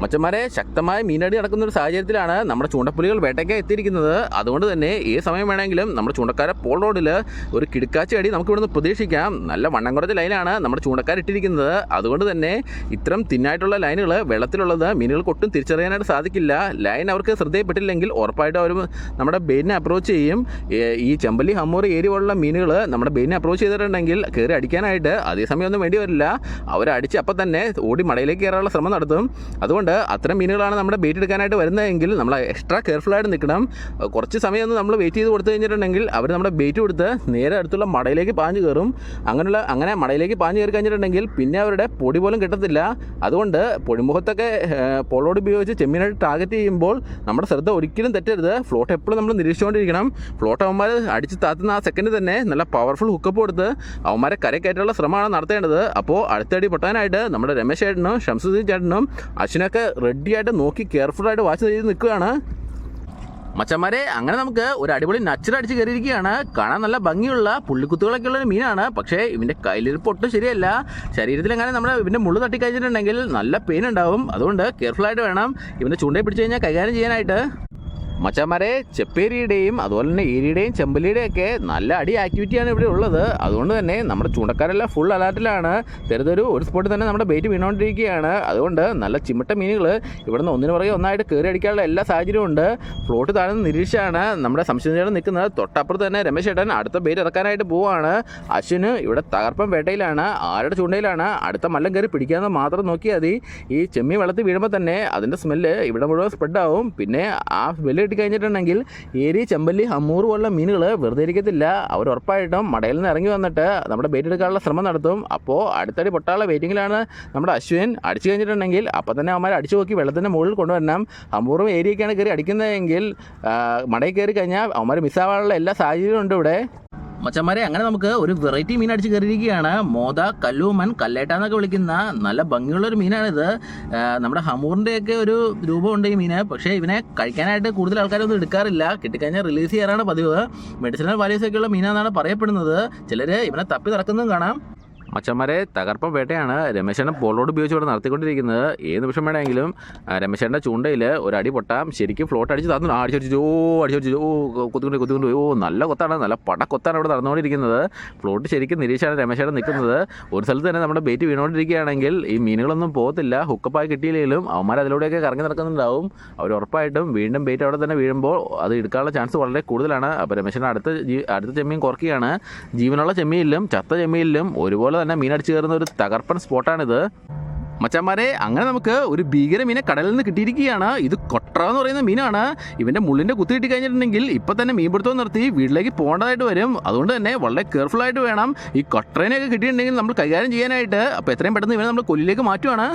മച്ചന്മാരെ ശക്തമായ മീനടി നടക്കുന്ന ഒരു സാഹചര്യത്തിലാണ് നമ്മുടെ ചൂണ്ടപ്പുലികൾ വേട്ടയ്ക്ക് എത്തിയിരിക്കുന്നത്. അതുകൊണ്ട് തന്നെ ഏത് സമയം വേണമെങ്കിലും നമ്മുടെ ചൂണ്ടക്കാരെ പോൾ റോഡിൽ ഒരു കിടുക്കാച്ചി അടി നമുക്ക് ഇവിടുന്ന് പ്രതീക്ഷിക്കാം. നല്ല വണ്ണം കുറച്ച ലൈനാണ് നമ്മുടെ ചൂണ്ടക്കാർ ഇട്ടിരിക്കുന്നത്. അതുകൊണ്ട് തന്നെ ഇത്തരം തിന്നായിട്ടുള്ള ലൈനുകൾ വെള്ളത്തിലുള്ളത് മീനുകൾക്ക് ഒട്ടും തിരിച്ചറിയാനായിട്ട് സാധിക്കില്ല. ലൈൻ അവർക്ക് ശ്രദ്ധയിൽപ്പെട്ടില്ലെങ്കിൽ ഉറപ്പായിട്ടും അവർ നമ്മുടെ ബെയിനെ അപ്രോച്ച് ചെയ്യും. ഈ ചെമ്പല്ലി ഹമ്മൂറി ഏരിയ പോലുള്ള മീനുകൾ നമ്മുടെ ബെയിനെ അപ്രോച്ച് ചെയ്തിട്ടുണ്ടെങ്കിൽ കയറി അടിക്കാനായിട്ട് അതേസമയം ഒന്നും വേണ്ടി വരില്ല. അവരടിച്ച് അപ്പം തന്നെ ഓടി മടയിലേക്ക് കയറാനുള്ള ശ്രമം നടത്തും. അതുകൊണ്ട് അത്തരം മീനുകളാണ് നമ്മുടെ ബേറ്റ് എടുക്കാനായിട്ട് വരുന്നതെങ്കിൽ നമ്മൾ എക്സ്ട്രാ കെയർഫുൾ ആയിട്ട് നിൽക്കണം. കുറച്ച് സമയം നമ്മൾ വെയിറ്റ് ചെയ്ത് കൊടുത്തു കഴിഞ്ഞിട്ടുണ്ടെങ്കിൽ അവർ നമ്മുടെ ബേറ്റ് കൊടുത്ത് നേരെ അടുത്തുള്ള മടയിലേക്ക് പാഞ്ഞു കയറും. അങ്ങനെയുള്ള അങ്ങനെ മടയിലേക്ക് പാഞ്ഞു കയറി കഴിഞ്ഞിട്ടുണ്ടെങ്കിൽ പിന്നെ അവരുടെ പൊടി പോലും കിട്ടത്തില്ല. അതുകൊണ്ട് പൊടിമുഖത്തൊക്കെ പോളോട് ഉപയോഗിച്ച് ചെമ്മീനായിട്ട് ടാർഗറ്റ് ചെയ്യുമ്പോൾ നമ്മുടെ ശ്രദ്ധ ഒരിക്കലും തെറ്റരുത്. ഫ്ലോട്ട് എപ്പോഴും നമ്മൾ നിരീക്ഷിച്ചുകൊണ്ടിരിക്കണം. ഫ്ലോട്ട് അവന്മാർ അടിച്ച് താത്തുന്ന ആ സെക്കൻഡ് തന്നെ നല്ല പവർഫുൾ ഹുക്കപ്പ് കൊടുത്ത് അവന്മാരെ കരക്കയറ്റാനുള്ള ശ്രമമാണ് നടത്തേണ്ടത്. അപ്പോൾ അടുത്തടി പൊട്ടാനായിട്ട് നമ്മുടെ രമേശ് ചേട്ടനും ഷംസുദ്ദീൻ ചേട്ടനും അശ്വിനൊക്കെ റെഡിയായിട്ട് നോക്കി കെയർഫുൾ ആയിട്ട് വാച്ച് ചെയ്ത് നിൽക്കുകയാണ്. മച്ചന്മാരെ അങ്ങനെ നമുക്ക് ഒരു അടിപൊളി നച്ചർ അടിച്ച് കയറിയിരിക്കുകയാണ്. കാണാൻ നല്ല ഭംഗിയുള്ള പുള്ളിക്കുത്തുകളൊക്കെ ഉള്ള ഒരു മീനാണ്. പക്ഷേ ഇവന്റെ കയ്യിലിരിപ്പ് ഒട്ടും ശരിയല്ല. ശരീരത്തിൽ എങ്ങനെ നമ്മുടെ ഇവന്റെ മുള്ളു തട്ടിക്കഴിച്ചിട്ടുണ്ടെങ്കിൽ നല്ല പെയിൻ ഉണ്ടാവും. അതുകൊണ്ട് ആയിട്ട് വേണം ഇവന്റെ ചൂണ്ടയിൽ പിടിച്ചു കഴിഞ്ഞാൽ കൈകാര്യം ചെയ്യാനായിട്ട്. മച്ചന്മാരെ ചെപ്പേരിയുടെയും അതുപോലെ തന്നെ ഏരിയുടെയും ചെമ്പലിയുടെയും ഒക്കെ നല്ല അടി ആക്ടിവിറ്റിയാണ് ഇവിടെ ഉള്ളത്. അതുകൊണ്ട് തന്നെ നമ്മുടെ ചൂണ്ടക്കാരെല്ലാം ഫുൾ അലർട്ടിലാണ് തരുതൊരു ഒരു സ്പോട്ടിൽ തന്നെ നമ്മുടെ ബെയ്റ്റ് വീണുകൊണ്ടിരിക്കുകയാണ് അതുകൊണ്ട് നല്ല ചിമിട്ട മീനുകൾ ഇവിടുന്ന് ഒന്നിനു പുറകെ ഒന്നായിട്ട് കയറി അടിക്കാനുള്ള എല്ലാ സാഹചര്യവും ഉണ്ട്. ഫ്ലോട്ട് താഴ്ന്ന നിരീക്ഷയാണ്. നമ്മുടെ സംശയം നിൽക്കുന്നത്. തൊട്ടപ്പുറത്ത് തന്നെ രമേശ് ചേട്ടൻ അടുത്ത ബെയ്റ്റ് ഇറക്കാനായിട്ട് പോവാണ് അശ്വിന് ഇവിടെ തകർപ്പം വേട്ടയിലാണ്. ആരുടെ ചൂണ്ടയിലാണ്? അടുത്ത മല്ലം കയറി പിടിക്കാമെന്ന് മാത്രം നോക്കിയാൽ മതി. ഈ ചെമ്മി വെള്ളത്തിൽ വീഴുമ്പോൾ തന്നെ അതിന്റെ സ്മെല്ല് ഇവിടെ മുഴുവൻ സ്പ്രെഡ് ആവും. പിന്നെ ആ സ്മെല്ല് കിട്ടി കഴിഞ്ഞിട്ടുണ്ടെങ്കിൽ ഏരി ചെമ്പല്ലി ഹമ്മൂർ പോലുള്ള മീനുകൾ വെറുതെ ഇരിക്കത്തില്ല. അവർ ഉറപ്പായിട്ടും മടയിൽ നിന്ന് ഇറങ്ങി വന്നിട്ട് നമ്മുടെ ബേറ്റ് എടുക്കാനുള്ള ശ്രമം നടത്തും. അപ്പോൾ അടുത്തടി പൊട്ടാനുള്ള വെയിറ്റിങ്ങിലാണ് നമ്മുടെ അശ്വിൻ അടിച്ചു കഴിഞ്ഞിട്ടുണ്ടെങ്കിൽ അപ്പോൾ തന്നെ അവന്മാർ അടിച്ചു നോക്കി വെള്ളത്തിന്റെ മുകളിൽ കൊണ്ടുവരണം. ഹമ്മൂറും ഏരിയൊക്കെയാണ് കയറി അടിക്കുന്നതെങ്കിൽ മടയിൽ കയറി കഴിഞ്ഞാൽ അവന്മാർ മിസ്സാവാനുള്ള എല്ലാ സാഹചര്യവും ഉണ്ട് ഇവിടെ. മച്ചന്മാരെ അങ്ങനെ നമുക്ക് ഒരു വെറൈറ്റി മീൻ അടിച്ച് കയറിയിരിക്കുകയാണ്. മോത കല്ലൂമൻ കല്ലേട്ട എന്നൊക്കെ വിളിക്കുന്ന നല്ല ഭംഗിയുള്ള ഒരു മീനാണിത് നമ്മുടെ ഹമൂറിന്റെ ഒക്കെ ഒരു രൂപമുണ്ട് ഈ മീന്. പക്ഷേ ഇവനെ കഴിക്കാനായിട്ട് കൂടുതൽ ആൾക്കാരൊന്നും എടുക്കാറില്ല. കിട്ടിക്കഴിഞ്ഞാൽ റിലീസ് ചെയ്യാറാണ് പതിവ്. മെഡിസിനൽ വാല്യൂസ് ഒക്കെയുള്ള മീനാണെന്നാണ് പറയപ്പെടുന്നത്. ചിലർ ഇവനെ തപ്പി നടക്കുന്നതും കാണാം. മച്ചന്മാരെ തകർപ്പം വേട്ടയാണ്. രമേശേട്ടൻ പോളോട് ഉപയോഗിച്ച് ഇവിടെ നടത്തിക്കൊണ്ടിരിക്കുന്നത്. ഏത് നിമിഷം വേണമെങ്കിലും രമേശേട്ടന്റെ ചൂണ്ടയിൽ ഒരു അടി പൊട്ടാം. ശരിക്കും ഫ്ലോട്ട് അടിച്ച് തന്നു. അടിച്ചടിച്ചു ഓ അടിച്ചടിച്ചു ഓ കൊത്തിക്കൊണ്ട് കൊത്തിക്കൊണ്ട് ഓ നല്ല കൊത്താണ്. നല്ല പട കൊത്താണ് ഇവിടെ നടന്നുകൊണ്ടിരിക്കുന്നത്. ഫ്ലോട്ട് ശരിക്കും നിരീക്ഷാണ് രമേശേട്ടൻ നിൽക്കുന്നത്. ഒരു സ്ഥലത്ത് തന്നെ നമ്മുടെ ബേറ്റ് വീണുകൊണ്ടിരിക്കുകയാണെങ്കിൽ ഈ മീനുകളൊന്നും പോകത്തില്ല. ഹുക്കപ്പായി കിട്ടിയില്ലെങ്കിലും അവന്മാർ അതിലൂടെയൊക്കെ കറങ്ങി നടക്കുന്നുണ്ടാവും. അവർ ഉറപ്പായിട്ടും വീണ്ടും ബേറ്റ് അവിടെ തന്നെ വീഴുമ്പോൾ അത് എടുക്കാനുള്ള ചാൻസ് വളരെ കൂടുതലാണ്. അപ്പോൾ രമേശേട്ടൻ അടുത്ത അടുത്ത ചെമ്മീൻ കുറക്കുകയാണ് ജീവനുള്ള ചെമ്മീനിലും ചത്ത ചെമ്മീനിലും ഒരുപോലെ തന്നെ മീനടിച്ച് കയറുന്ന ഒരു തകർപ്പൻ സ്പോട്ടാണിത്. മച്ചന്മാരെ അങ്ങനെ നമുക്ക് ഒരു ഭീകര മീനെ കടലിൽ നിന്ന് കിട്ടിയിരിക്കുകയാണ്. ഇത് കൊട്ടറ എന്ന് പറയുന്ന മീനാണ്. ഇവന്റെ മുള്ളിന്റെ കുത്തി കിട്ടി കഴിഞ്ഞിട്ടുണ്ടെങ്കിൽ ഇപ്പം തന്നെ മീൻപിടുത്തം നിർത്തി വീട്ടിലേക്ക് പോകേണ്ടതായിട്ട് വരും. അതുകൊണ്ട് തന്നെ വളരെ കെയർഫുൾ ആയിട്ട് വേണം ഈ കൊട്ടറേനെയൊക്കെ കിട്ടിയിട്ടുണ്ടെങ്കിൽ നമ്മൾ കൈകാര്യം ചെയ്യാനായിട്ട്. അപ്പോൾ എത്രയും പെട്ടെന്ന് ഇവനെ നമ്മൾ കൊല്ലിലേക്ക് മാറ്റുവാണ്.